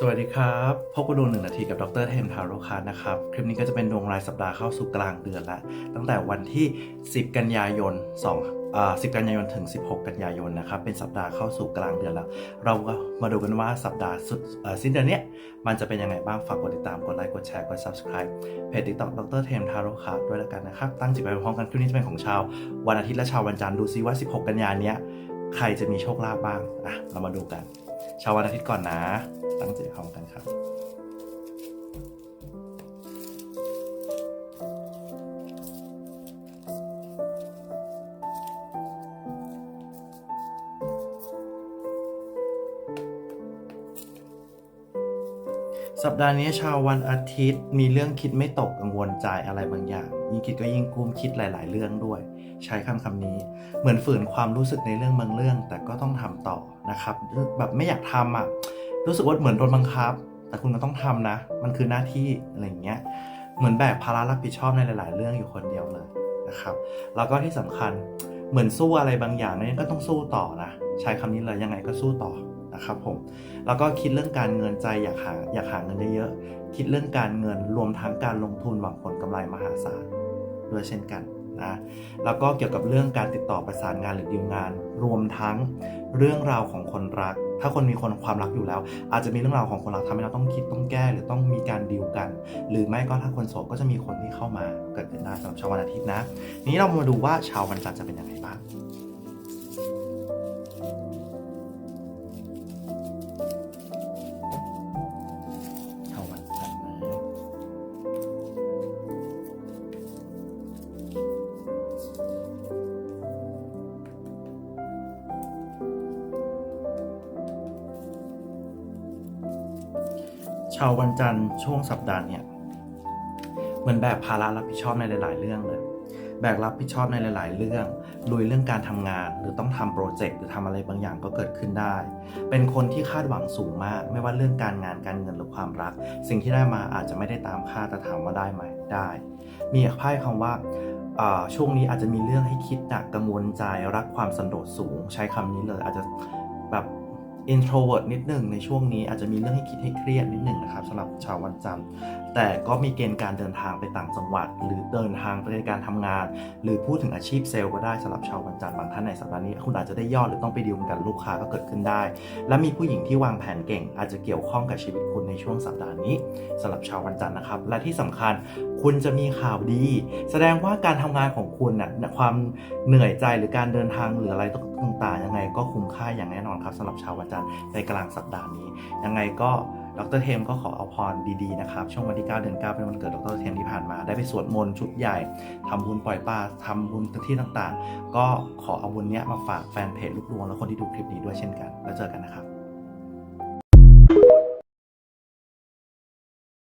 สวัสดีครับพบกับดวงหนึ่งนาทีกับดรเทมทาโรคานะครับ คลิปนี้ก็จะเป็นดวงรายสัปดาห์เข้าสู่กลางเดือนแล้วตั้งแต่วันที่ 10 กันยายน2อ่า10 กันยายนถึง 16 กันยายนนะครับ เป็นสัปดาห์เข้าสู่กลางเดือนแล้วเราก็มาดูกันว่าสัปดาห์สุดสิ้นเดือนเนี้ยมันจะเป็นยังไงบ้าง ฝากกดติดตามกดไลค์กดแชร์กด subscribe เพจ TikTok ดรเทมทาโรคาด้วยแล้วกันนะครับ ตั้งจิตไปพร้อมกันคลิปนี้จะเป็นของชาว วันอาทิตย์และชาววันจันทร์ดูซิว่า 16 กันยายนนี้ใครจะมีโชคลาภบ้างอะเรามาดูกัน ชาววันอาทิตย์ก่อนนะ ตั้งใจพร้อมกันครับสัปดาห์นี้ชาววันอาทิตย์มีเรื่องคิดไม่ตกกังวลใจอะไรบางอย่าง ยิ่งคิดก็ยิ่งกุ้มคิดหลาย ๆ เรื่องด้วย ใช้คำคำนี้ เหมือนฝืนความรู้สึกในเรื่องบางเรื่อง แต่ก็ต้องทำต่อนะครับ แบบไม่อยากทำอะ รู้สึกว่าเหมือนโดนบังคับ แต่คุณก็ต้องทำนะ มันคือหน้าที่อะไรอย่างเงี้ยเหมือนแบกภาระรับผิดชอบในหลาย ๆ เรื่องอยู่คนเดียวเลยนะครับ แล้วก็ที่สำคัญเหมือนสู้อะไรบางอย่างนี่ก็ต้องสู้ต่อนะใช้คำนี้เลยยังไงก็สู้ต่อนะครับผมแล้วก็คิดเรื่องการเงินใจอยากหาอยากหาเงินเยอะๆคิดเรื่องการเงินรวมทั้งการลงทุนหวังผลกำไรมหาศาลด้วยเช่นกันนะแล้วก็เกี่ยวกับเรื่องการติดต่อประสานงานหรือดีลงาน รวมทั้งเรื่องราวของคนรัก ถ้าคนมีคนความรักอยู่แล้ว อาจจะมีเรื่องราวของคนรักทำให้เราต้องคิดต้องแก้ หรือต้องมีการดีลกัน หรือไม่ก็ถ้าคนโสดก็จะมีคนที่เข้ามาเกิดขึ้นได้สำหรับชาววันอาทิตย์นะนี้เรามาดูว่าชาววันจันทร์จะเป็นยังไงบ้าง ชาววันจันทร์ช่วงสัปดาห์เนี่ยเหมือนแบกภาระรับผิดชอบในหลาย ๆ เรื่องเลย แบกรับผิดชอบในหลาย ๆ เรื่องลุยเรื่องการทำงาน หรือต้องทำโปรเจกต์หรือทำอะไรบางอย่างก็เกิดขึ้นได้ เป็นคนที่คาดหวังสูงมาก ไม่ว่าเรื่องการงานการเงินหรือความรัก สิ่งที่ได้มาอาจจะไม่ได้ตามคาดแต่ถามว่าได้ไหมได้ มีไพ่คำว่าอ่าช่วงนี้อาจจะมีเรื่องให้คิดหนักกังวลใจรักความสันโดษสูง ใช้คำนี้เลยอาจจะแบบ introvert นิดหนึ่งในช่วงนี้อาจจะมีเรื่องให้คิดให้เครียดนิดหนึ่งนะครับสำหรับชาววันจันทร์ แต่ก็มีเกณฑ์การเดินทางไปต่างจังหวัด หรือเดินทางไปในการทำงาน หรือพูดถึงอาชีพเซลล์ก็ได้สำหรับชาววันจันทร์บางท่านในสัปดาห์นี้ คุณอาจจะได้ยอดหรือต้องไปดีลกันลูกค้าก็เกิดขึ้นได้ และมีผู้หญิงที่วางแผนเก่ง อาจจะเกี่ยวข้องกับชีวิตคุณในช่วงสัปดาห์นี้สำหรับชาววันจันทร์นะครับ และที่สำคัญคุณจะมีข่าวดี แสดงว่าการทำงานของคุณน่ะความเหนื่อยใจหรือการเดินทางหรืออะไรต่างๆยังไงก็คุ้มค่าอย่างแน่นอนครับสำหรับชาววันจันทร์ในกลางสัปดาห์นี้ ยังไงก็ ดรเทมก็ขอเอาพรดีๆนะครับ ช่วงวันที่ 9 เดือน 9 เป็นวันเกิดดรเทมที่ผ่านมา ได้ไปสวดมนต์ชุดใหญ่ทำบุญปล่อยปลาทำบุญที่ต่างๆ ก็ขอเอาบุญเนี้ยมาฝากแฟนเพจลูกดวงและคนที่ดูคลิปนี้ด้วยเช่นกัน แล้วเจอกันนะครับ